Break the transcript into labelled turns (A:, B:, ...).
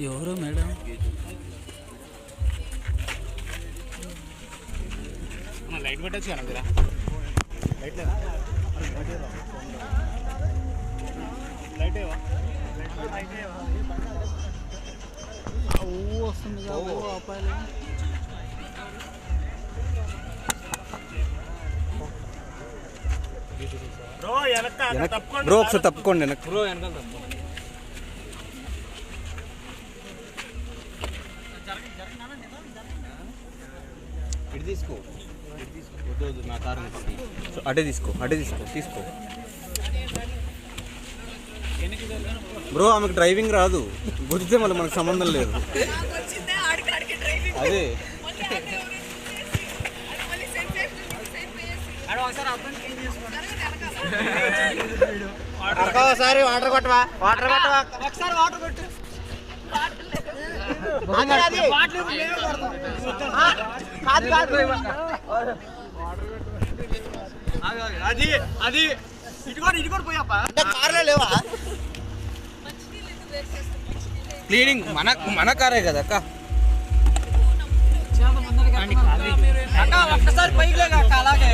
A: ఎవరు madam?
B: Light పెట్టచ్చు కదా లైట్ లైట్ ఏవా
A: వస్తుంది కాబట్టి ఆపాలి.
B: బ్రో తప్పుకోండి
C: ఒకసారి తప్పుకోండి
D: బ్రో వెనకాల తప్పు ఇటు తీసుకో. వద్దు వద్దు నా కారు ఉంది.
C: సో అటే తీసుకో అటే తీసుకో తీసుకో. బ్రో ఆమెకు డ్రైవింగ్ రాదు. గుర్తితే మళ్ళీ మనకు సంబంధం లేదు. అదే.
B: ఒకసారి వాటర్ కొట్టవా? వాటర్ కొట్టవా? అది. అది ఇటు కూడా ఇటు కూడా పోయప్ప కార్లో లేవా?
C: క్లీనింగ్ మన మన కారే కదా అక్క.
D: అక్క ఒక్కసారి పైకి లేక అక్క అలాగే.